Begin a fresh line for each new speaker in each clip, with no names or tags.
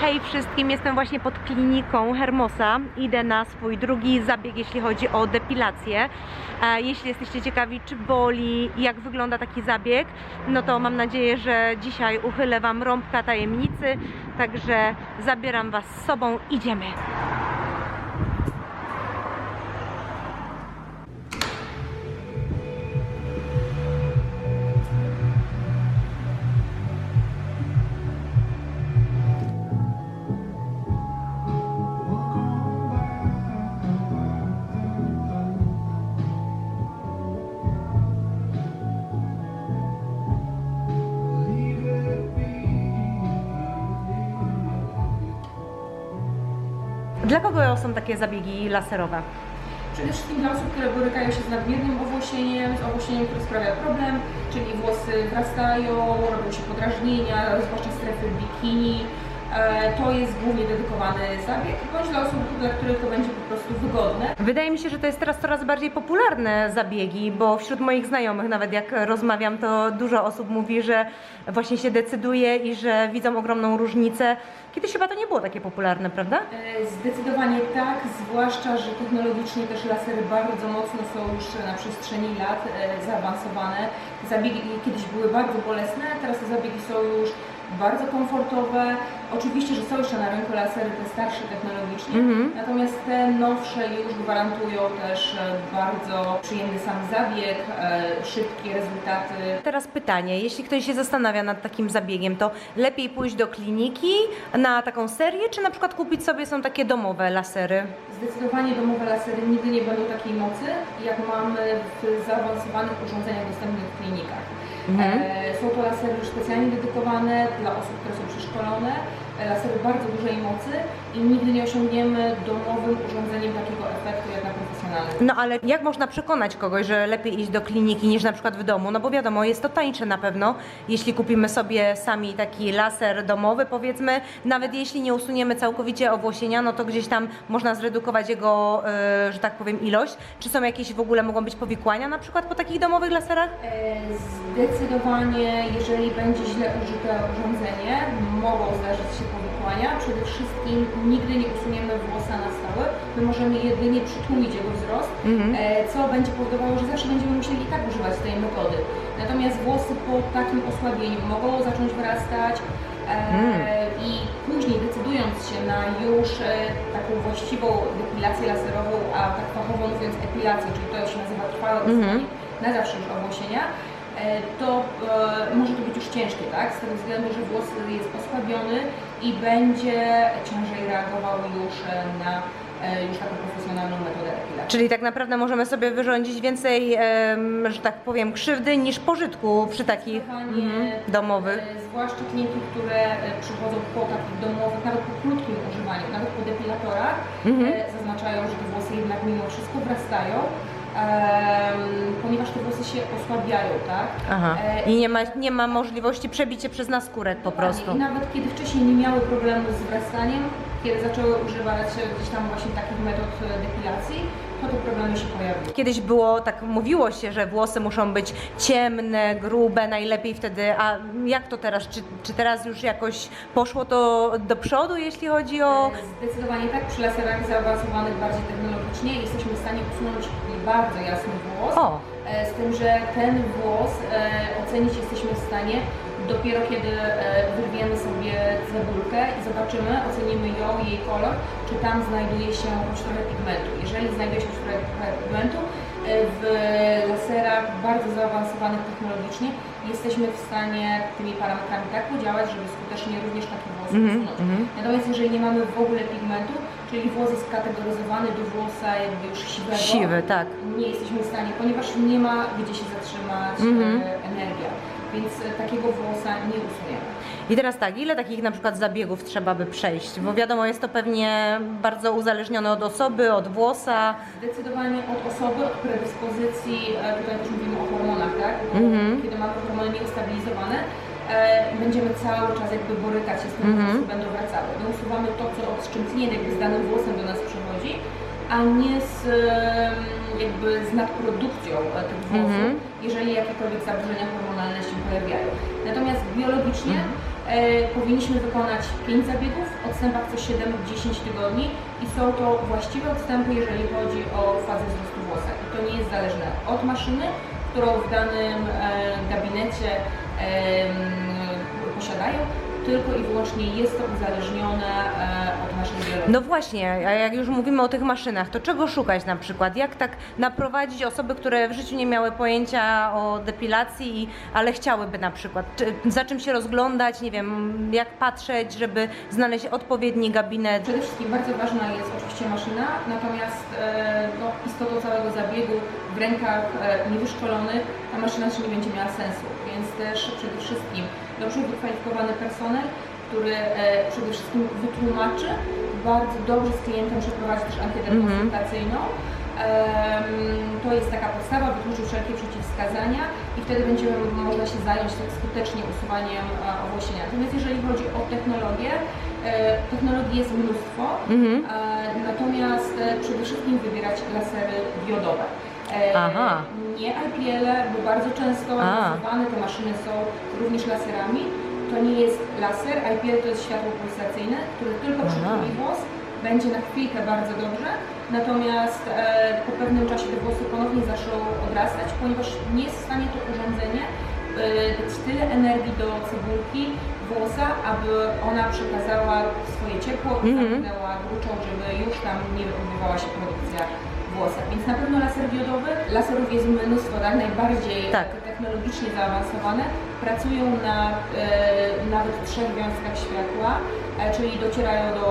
Hej wszystkim, jestem właśnie pod kliniką Hermosa. Idę na swój drugi zabieg, jeśli chodzi o depilację. E, Jeśli jesteście ciekawi, czy boli, jak wygląda taki zabieg, no to mam nadzieję, że dzisiaj uchylę Wam rąbka tajemnicy. Także zabieram Was z sobą, idziemy. Dla kogo są takie zabiegi laserowe?
Przede wszystkim dla osób, które borykają się z nadmiernym owłosieniem, z owłosieniem, które sprawia problem, czyli włosy wrastają, robią się podrażnienia, zwłaszcza strefy bikini. E, To jest głównie dedykowany zabieg, bądź dla osób, dla których to będzie po prostu wygodne.
Wydaje mi się, że to jest teraz coraz bardziej popularne zabiegi, bo wśród moich znajomych, nawet jak rozmawiam, to dużo osób mówi, że właśnie się decyduje i że widzą ogromną różnicę. Kiedyś chyba to nie było takie popularne, prawda?
E, Zdecydowanie tak, zwłaszcza, że technologicznie też lasery bardzo mocno są już na przestrzeni lat e, zaawansowane. Zabiegi kiedyś były bardzo bolesne, teraz te zabiegi są już bardzo komfortowe. Oczywiście, że są jeszcze na rynku lasery te starsze technologicznie,
Mhm.
natomiast te nowsze już gwarantują też e, bardzo przyjemny sam zabieg, e, szybkie rezultaty.
Teraz pytanie, jeśli ktoś się zastanawia nad takim zabiegiem, to lepiej pójść do kliniki na taką serię, czy na przykład kupić sobie są takie domowe lasery?
Zdecydowanie domowe lasery nigdy nie będą takiej mocy, jak mamy w zaawansowanych urządzeniach dostępnych w klinikach.
Mhm.
E, są to lasery specjalnie dedykowane dla osób, które są przeszkolone, e, lasery bardzo dużej mocy i nigdy nie osiągniemy domowym urządzeniem takiego efektu jak na profesjonalnym.
No ale jak można przekonać kogoś, że lepiej iść do kliniki niż na przykład w domu? No bo wiadomo, jest to tańsze na pewno, jeśli kupimy sobie sami taki laser domowy, powiedzmy, nawet jeśli nie usuniemy całkowicie owłosienia, no to gdzieś tam można zredukować jego, e, że tak powiem, ilość. Czy są jakieś w ogóle mogą być powikłania na przykład po takich domowych laserach?
E, Zdecydowanie, jeżeli będzie źle użyte urządzenie, mogą zdarzyć się powikłania. Przede wszystkim nigdy nie usuniemy włosa na stałe. My możemy jedynie przytłumić jego wzrost,
Mhm.
e, co będzie powodowało, że zawsze będziemy musieli i tak używać tej metody. Natomiast włosy po takim osłabieniu mogą zacząć wyrastać
Mm.
i później decydując się na już e, taką właściwą depilację laserową, a tak fachowo mówiąc epilację, czyli to się nazywa trwałe
Mhm.
usunięcie na zawsze już owłosienia, to e, może to być już ciężkie, tak? Z tego względu, że włos jest osłabiony i będzie ciężej reagował już e, na e, już taką profesjonalną metodę epilacji.
Czyli tak naprawdę możemy sobie wyrządzić więcej, em, że tak powiem, krzywdy niż pożytku przy takich mhm, domowych.
e, Zwłaszcza klienki, które przychodzą po takich domowych, nawet po krótkim używaniu, nawet po depilatorach,
Mhm.
zaznaczają, że te włosy jednak mimo wszystko wrastają, ponieważ te włosy się osłabiają, tak?
Aha.
E,
I nie ma, nie ma możliwości przebicia przez nas skórek po prostu.
I nawet kiedy wcześniej nie miały problemu z wrastaniem, kiedy zaczęły używać gdzieś tam właśnie takich metod depilacji, to te problemy się pojawiły.
Kiedyś było, tak mówiło się, że włosy muszą być ciemne, grube, najlepiej wtedy. A jak to teraz? Czy, czy teraz już jakoś poszło to do przodu, jeśli chodzi o.
Zdecydowanie tak, przy laserach zaawansowanych bardziej technologicznie jesteśmy w stanie usunąć bardzo jasny włos.
O!
E, Z tym, że ten włos e, ocenić jesteśmy w stanie dopiero kiedy e, wyrwiemy sobie cebulkę i zobaczymy, ocenimy ją, jej kolor, czy tam znajduje się choć trochę pigmentu. Jeżeli znajduje się trochę pigmentu, e, w laserach bardzo zaawansowanych technologicznie jesteśmy w stanie tymi parametrami tak podziałać, żeby skutecznie również takie włosy
Mhm,
usunąć.
mhm.
Natomiast jeżeli nie mamy w ogóle pigmentu, czyli włos jest kategoryzowany do włosa jakby już siwego,
Siwy, tak.
nie jesteśmy w stanie, ponieważ nie ma gdzie się zatrzymać
Mhm.
e, energia, więc takiego włosa nie usuniemy.
I teraz tak, ile takich na przykład zabiegów trzeba by przejść? Bo wiadomo, jest to pewnie bardzo uzależnione od osoby, od włosa.
Zdecydowanie od osoby, od predyspozycji, e, tutaj też mówimy o hormonach, tak?
Mhm.
Kiedy mamy hormony nieustabilizowane, e, będziemy cały czas jakby borykać się z tym, że włosy będą wracały. My usuwamy to, co od z czym tlen jakby z danym włosem do nas przychodzi, a nie z jakby z nadprodukcją e, tych włosów,
Mhm.
jeżeli jakiekolwiek zaburzenia hormonalne się pojawiają. Natomiast biologicznie
Mhm.
e, powinniśmy wykonać 5 zabiegów w odstępach co 7-10 tygodni i są to właściwe odstępy, jeżeli chodzi o fazę wzrostu włosa. I to nie jest zależne od maszyny, którą w danym e, gabinecie em, posiadają, tylko i wyłącznie jest to uzależnione e, od
No właśnie, a jak już mówimy o tych maszynach, to czego szukać na przykład? Jak tak naprowadzić osoby, które w życiu nie miały pojęcia o depilacji, i- ale chciałyby na przykład? Czy, za czym się rozglądać? Nie wiem, jak patrzeć, żeby znaleźć odpowiedni gabinet?
Przede wszystkim bardzo ważna jest oczywiście maszyna, natomiast e, no, istotą całego zabiegu w rękach e, niewyszkolonych ta maszyna też nie będzie miała sensu, więc też przede wszystkim dobrze wykwalifikowany personel, który e, przede wszystkim wytłumaczy, bardzo dobrze z klientem przeprowadzi też ankietę
Mhm.
konsultacyjną. Em, To jest taka podstawa, wykluczy wszelkie przeciwwskazania i wtedy będzie można się zająć tak skutecznie usuwaniem e, owłosienia. Natomiast jeżeli chodzi o technologię, e, technologii jest mnóstwo,
Mhm.
e, natomiast przede wszystkim wybierać lasery diodowe.
Aha.
Nie IPL, bo bardzo często nazywane te maszyny są również laserami. To nie jest laser, IPL to jest światło pulsacyjne, które tylko przytuli włos, będzie na chwilkę bardzo dobrze, natomiast e, po pewnym czasie te włosy ponownie zaczną odrastać, ponieważ nie jest w stanie to urządzenie e, dać tyle energii do cebulki włosa, aby ona przekazała swoje ciepło
Mhm.
zamknęła gruczą, żeby już tam nie odbywała się produkcja Więc na pewno laser diodowy, laserów jest mnóstwo, tak? najbardziej
Tak.
te technologicznie zaawansowane, pracują na e, nawet trzech wiązkach światła, e, czyli docierają do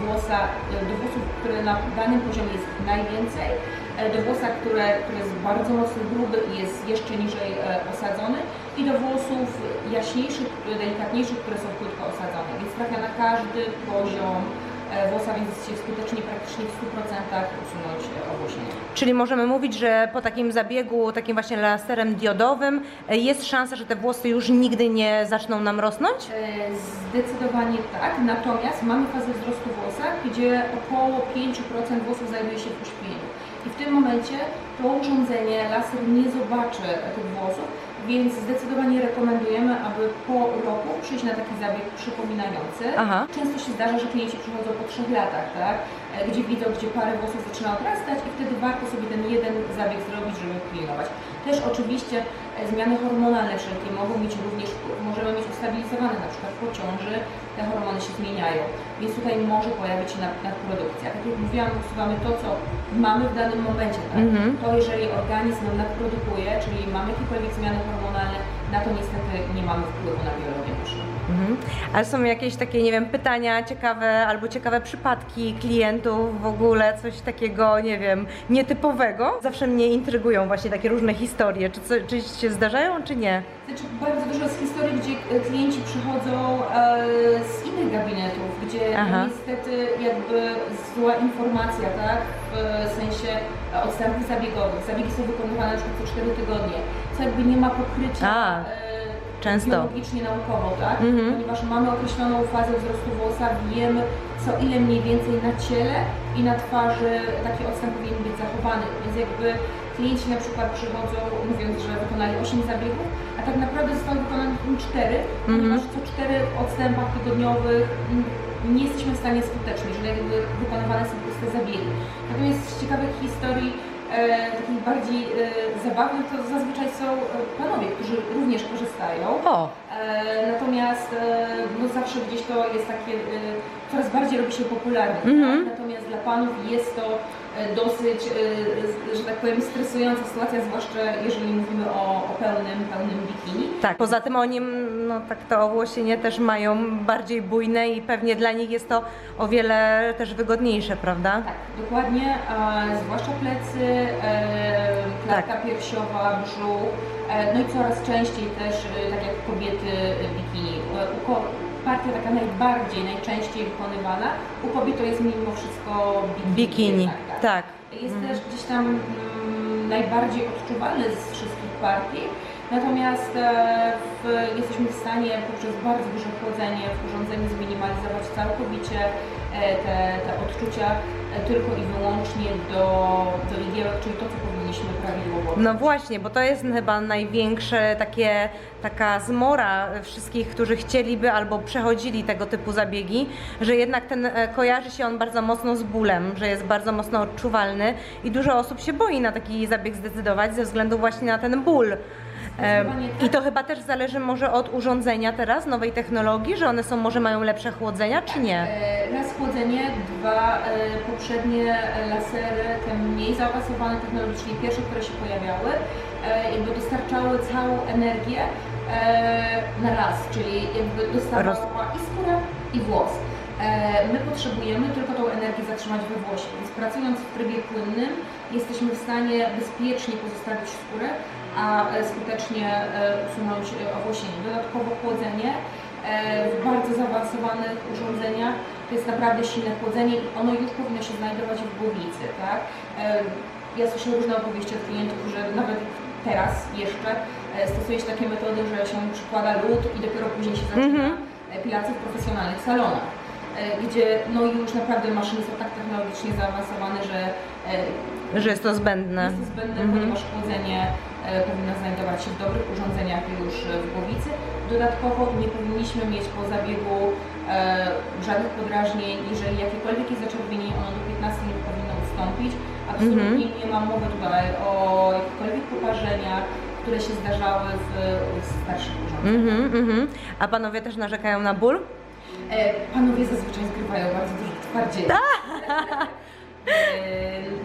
włosa, do włosów, które na danym poziomie jest najwięcej, e, do włosa, które, który jest bardzo mocno gruby i jest jeszcze niżej e, osadzony i do włosów jaśniejszych, delikatniejszych, które są płytko osadzone, więc trafia na każdy poziom włosa, więc się skutecznie praktycznie w 100% usunąć e, owłosienie.
Czyli możemy mówić, że po takim zabiegu, takim właśnie laserem diodowym, e, jest szansa, że te włosy już nigdy nie zaczną nam rosnąć?
E, Zdecydowanie tak, natomiast mamy fazę wzrostu włosa, gdzie około 5% włosów znajduje się w uśpieniu. I w tym momencie to urządzenie, laser nie zobaczy tych włosów, więc zdecydowanie rekomendujemy, aby po roku przyjść na taki zabieg przypominający.
Aha.
Często się zdarza, że klienci przychodzą po trzech latach, tak? E, gdzie widzą, gdzie parę włosów zaczyna odrastać i wtedy warto sobie ten jeden zabieg zrobić, żeby pilnować. Też oczywiście e, zmiany hormonalne wszelkie mogą mieć również. Możemy mieć ustabilizowane na przykład po ciąży, te hormony się zmieniają, więc tutaj może pojawić się nad- nadprodukcja. Tak jak mówiłam, usuwamy to, co mamy w danym momencie, tak?
Mhm.
To jeżeli organizm nam nadprodukuje, czyli mamy jakiekolwiek zmiany hormonalne, na to niestety nie mamy wpływu na biologię naszą.
Mhm. Ale są jakieś takie, nie wiem, pytania ciekawe albo ciekawe przypadki klientów w ogóle, coś takiego, nie wiem, nietypowego? Zawsze mnie intrygują właśnie takie różne historie. Czy, co, czy się zdarzają, czy nie?
Znaczy, bardzo dużo jest historii, gdzie e, klienci przychodzą e, z innych gabinetów, gdzie
Aha.
niestety jakby zła informacja, tak, w sensie e, odstępów zabiegowych. Zabiegi są wykonywane na przykład co 4 tygodnie, co jakby nie ma pokrycia
A,
e,
często.
biologicznie, naukowo, tak,
Mhm.
ponieważ mamy określoną fazę wzrostu włosa, wiemy co ile mniej więcej na ciele i na twarzy taki odstęp powinien być zachowany, więc jakby klienci na przykład przychodzą mówiąc, że wykonali 8 zabiegów, a tak naprawdę zostały wykonane tylko 4, ponieważ co 4 odstępach tygodniowych mm, nie jesteśmy w stanie skutecznie, że jakby wykonywane są puste zabiegi. Natomiast z ciekawych historii takich bardziej e, zabawnych to zazwyczaj są e, panowie, którzy również korzystają.
O,
E, natomiast e, no zawsze gdzieś to jest takie, e, coraz bardziej robi się popularne.
Mhm.
Tak? Natomiast dla panów jest to e, dosyć, e, z- że tak powiem, stresująca sytuacja, zwłaszcza jeżeli mówimy o, o pełnym, pełnym bikini.
tak. Poza tym oni, no tak to owłosienie też mają bardziej bujne i pewnie dla nich jest to o wiele też wygodniejsze, prawda?
Tak, dokładnie, e, zwłaszcza plecy, e, klatka piersiowa, brzuch, e, no i coraz częściej też, e, tak jak kobiety, e, bikini. E, Partia taka najbardziej, najczęściej wykonywana, u kobiet to jest mimo wszystko bikini.
Bikini,
jednak,
tak.
Jest też gdzieś tam mm, najbardziej odczuwalny z wszystkich partii, natomiast e, w, jesteśmy w stanie poprzez bardzo duże chłodzenie w urządzeniu zminimalizować całkowicie e, te, te odczucia e, tylko i wyłącznie do, do igiełek, czyli to, co powinniśmy prawidłowo
No właśnie, bo to jest chyba największe takie, taka zmora wszystkich, którzy chcieliby albo przechodzili tego typu zabiegi, że jednak ten e, kojarzy się on bardzo mocno z bólem, że jest bardzo mocno odczuwalny i dużo osób się boi na taki zabieg zdecydować ze względu właśnie na ten ból. E. I to chyba też zależy może od urządzenia teraz, nowej technologii, że one są może mają lepsze chłodzenia, czy nie?
E, Raz chłodzenie, dwa e, poprzednie e, lasery, te mniej zaawansowane technologicznie, pierwsze, które się pojawiały, e, jakby dostarczały całą energię e, na raz, czyli jakby dostawała i skórę, i włos. E, My potrzebujemy tylko tą energię zatrzymać we włosie, więc pracując w trybie płynnym jesteśmy w stanie bezpiecznie pozostawić skórę, a e, skutecznie e, usunąć owłosienie. Dodatkowo chłodzenie w bardzo zaawansowanych urządzeniach to jest naprawdę silne chłodzenie i ono już powinno się znajdować w głowicy, tak? Ja słyszę różne opowieści od klientów, że nawet teraz jeszcze stosuje się takie metody, że się przykłada lód i dopiero później się zaczyna epilację w profesjonalnych salonach, gdzie no już naprawdę maszyny są tak technologicznie zaawansowane, że e,
Że jest to zbędne.
jest to zbędne,
Mhm.
ponieważ chłodzenie e, powinno znajdować się w dobrych urządzeniach już e, w głowicy. Dodatkowo nie powinniśmy mieć po zabiegu e, żadnych podrażnień. Jeżeli jakiekolwiek jest zaczerwienienie, ono do 15 minut powinno ustąpić. Absolutnie
Mhm.
nie ma mowy tutaj o jakichkolwiek poparzeniach, które się zdarzały w, w starszych urządzeniach.
Mhm, mhm. A panowie też narzekają na ból?
E, Panowie zazwyczaj zgrywają bardzo dużo twardziej. E,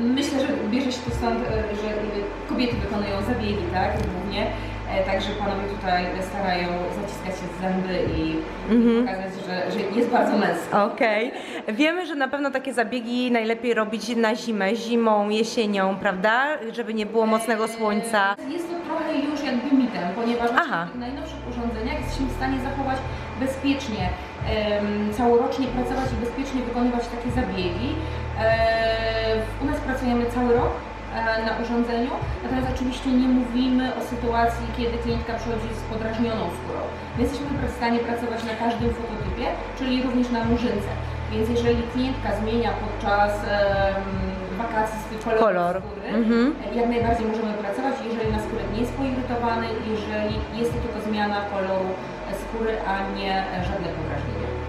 Myślę, że bierze się to stąd, e, że e, kobiety wykonują zabiegi, tak, głównie. E, Także panowie tutaj starają zaciskać się zęby i
Mhm.
pokazać, że, że jest bardzo męsko.
Okej. Wiemy, że na pewno takie zabiegi najlepiej robić na zimę, zimą, jesienią, prawda? Żeby nie było mocnego słońca.
E, Jest to trochę już jakby mitem, ponieważ
Aha.
w tych najnowszych urządzeniach jesteśmy w stanie zachować bezpiecznie, całorocznie pracować i bezpiecznie wykonywać takie zabiegi. E, u nas pracujemy cały rok e, na urządzeniu, natomiast oczywiście nie mówimy o sytuacji, kiedy klientka przychodzi z podrażnioną skórą. My jesteśmy w stanie pracować na każdym fototypie, czyli również na murzynce. Więc jeżeli klientka zmienia podczas wakacji swój kolor,
Kolor.
skóry,
Mhm.
jak najbardziej możemy pracować, jeżeli naskórek nie jest poirytowany, jeżeli jest to tylko zmiana koloru skóry, a nie żadne podrażnienie.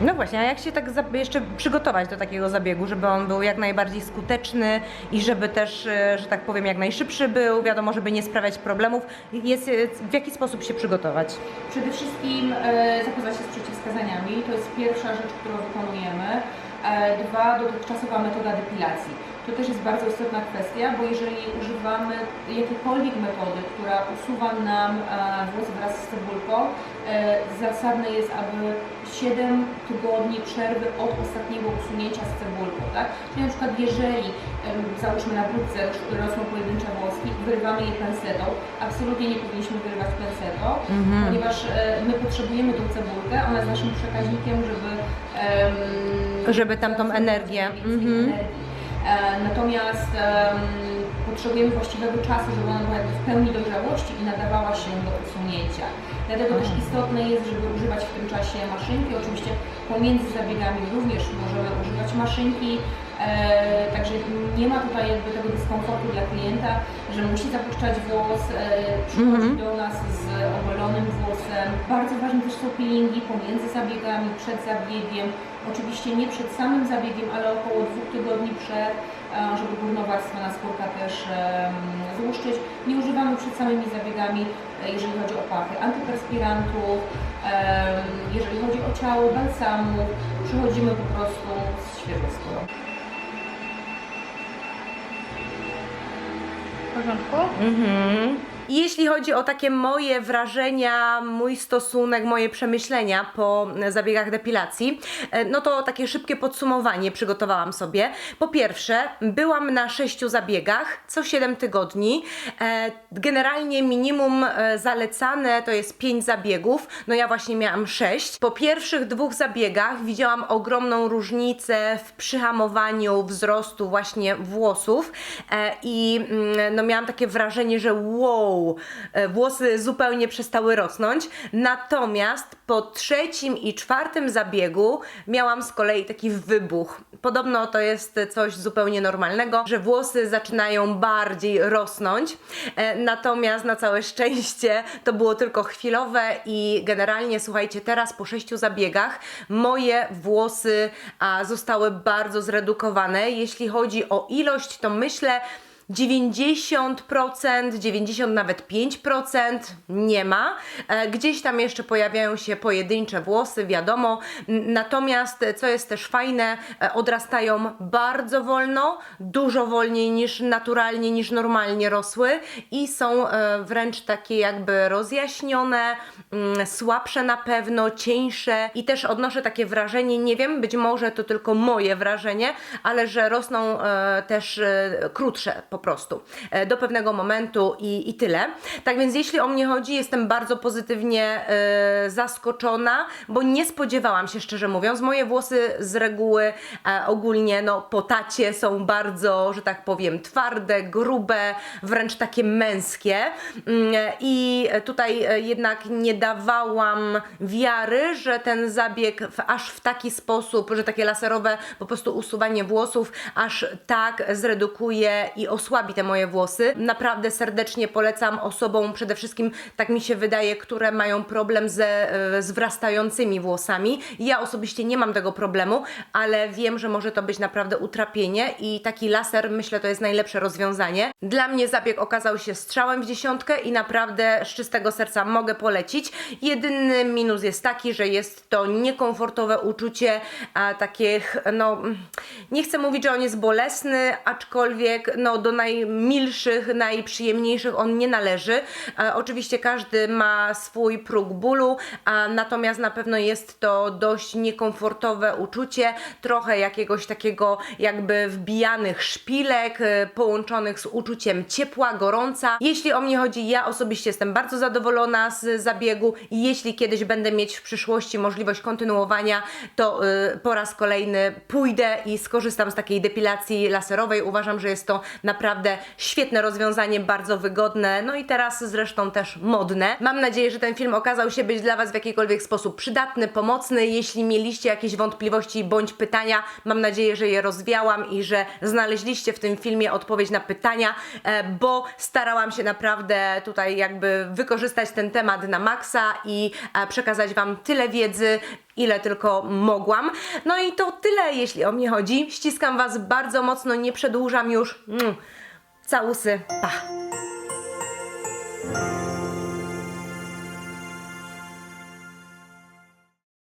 No właśnie, a jak się tak jeszcze przygotować do takiego zabiegu, żeby on był jak najbardziej skuteczny i żeby też, e, że tak powiem, jak najszybszy był, wiadomo, żeby nie sprawiać problemów. Jest, e, w jaki sposób się przygotować?
Przede wszystkim e, zapoznać się z przeciwwskazaniami, to jest pierwsza rzecz, którą wykonujemy. E, dwa, dotychczasowa metoda depilacji. To też jest bardzo istotna kwestia, bo jeżeli używamy jakiejkolwiek metody, która usuwa nam e, włos wraz z cebulką, zasadne jest, aby 7 tygodni przerwy od ostatniego usunięcia z cebulką, tak? Czyli na przykład jeżeli, załóżmy na brudce rosną pojedyncze włoski, wyrywamy je pensetą, absolutnie nie powinniśmy wyrywać pensetą,
Mhm.
ponieważ e, my potrzebujemy tą cebulkę, ona jest naszym przekaźnikiem, żeby em,
Żeby tam tą energię, mhm.
E, Natomiast em, potrzebujemy właściwego czasu, żeby ona była w pełni dojrzałości i nadawała się do usunięcia. Dlatego też istotne jest, żeby używać w tym czasie maszynki. Oczywiście pomiędzy zabiegami również możemy używać maszynki, także nie ma tutaj jakby tego dyskomfortu dla klienta, że musi zapuszczać włos, e, przychodzi
Mhm.
do nas z ogolonym włosem. Bardzo ważne też są peelingi pomiędzy zabiegami, przed zabiegiem. Oczywiście nie przed samym zabiegiem, ale około dwóch tygodni przed, e, żeby górnowarstwa skórka też em, złuszczyć. Nie używamy przed samymi zabiegami, e, jeżeli chodzi o pachy, antyperspirantów, jeżeli chodzi o ciało, balsamu. Przychodzimy po prostu z świeżą skórą.
W porządku?
Mhm. I Jeśli chodzi o takie moje wrażenia, mój stosunek, moje przemyślenia po zabiegach depilacji, e, no to takie szybkie podsumowanie przygotowałam sobie. Po pierwsze, byłam na sześciu zabiegach co 7 tygodni. E, Generalnie minimum e, zalecane to jest 5 zabiegów, no ja właśnie miałam 6. Po pierwszych dwóch zabiegach widziałam ogromną różnicę w przyhamowaniu wzrostu właśnie włosów i mm, no miałam takie wrażenie, że wow, wow, e, włosy zupełnie przestały rosnąć. Natomiast po trzecim i czwartym zabiegu miałam z kolei taki wybuch. Podobno to jest coś zupełnie normalnego, że włosy zaczynają bardziej rosnąć. E, Natomiast na całe szczęście to było tylko chwilowe i generalnie słuchajcie, teraz po sześciu zabiegach moje włosy zostały bardzo zredukowane. Jeśli chodzi o ilość, to myślę 90%, 90 nawet 5% nie ma. E, Gdzieś tam jeszcze pojawiają się pojedyncze włosy, wiadomo. Natomiast, e, co jest też fajne, e, odrastają bardzo wolno, dużo wolniej niż naturalnie, niż normalnie rosły i są wręcz takie jakby rozjaśnione, mm, słabsze na pewno, cieńsze i też odnoszę takie wrażenie, nie wiem, być może to tylko moje wrażenie, ale że rosną też krótsze po prostu e, do pewnego momentu i, i tyle. Tak więc jeśli o mnie chodzi, jestem bardzo pozytywnie e, zaskoczona, bo nie spodziewałam się, szczerze mówiąc. Moje włosy z reguły e, ogólnie no, po tacie są bardzo, że tak powiem, twarde, grube, wręcz takie męskie. Mm, I tutaj e, jednak nie dawałam wiary, że ten zabieg w, aż w taki sposób, że takie laserowe po prostu usuwanie włosów aż tak zredukuje i osłabi te moje włosy. Naprawdę serdecznie polecam osobom, przede wszystkim tak mi się wydaje, które mają problem ze, e, z wrastającymi włosami. Ja osobiście nie mam tego problemu, ale wiem, że może to być naprawdę utrapienie i taki laser myślę to jest najlepsze rozwiązanie. Dla mnie zabieg okazał się strzałem w dziesiątkę i naprawdę z czystego serca mogę polecić. Jedyny minus jest taki, że jest to niekomfortowe uczucie a, takich, no nie chcę mówić, że on jest bolesny, aczkolwiek no, do najmilszych, najprzyjemniejszych on nie należy. E, oczywiście każdy ma swój próg bólu, a natomiast na pewno jest to dość niekomfortowe uczucie, trochę jakiegoś takiego jakby wbijanych szpilek e, połączonych z uczuciem ciepła, gorąca. Jeśli o mnie chodzi, ja osobiście jestem bardzo zadowolona z zabiegu i jeśli kiedyś będę mieć w przyszłości możliwość kontynuowania, to y, po raz kolejny pójdę i skorzystam z takiej depilacji laserowej. Uważam, że jest to naprawdę świetne rozwiązanie, bardzo wygodne, no i teraz zresztą też modne. Mam nadzieję, że ten film okazał się być dla Was w jakikolwiek sposób przydatny, pomocny. Jeśli mieliście jakieś wątpliwości bądź pytania, mam nadzieję, że je rozwiałam i że znaleźliście w tym filmie odpowiedź na pytania, e, bo starałam się naprawdę tutaj jakby wykorzystać ten temat na maksa i e, przekazać Wam tyle wiedzy, ile tylko mogłam. No i to tyle, jeśli o mnie chodzi. Ściskam Was bardzo mocno, nie przedłużam już. 咋回事，爸？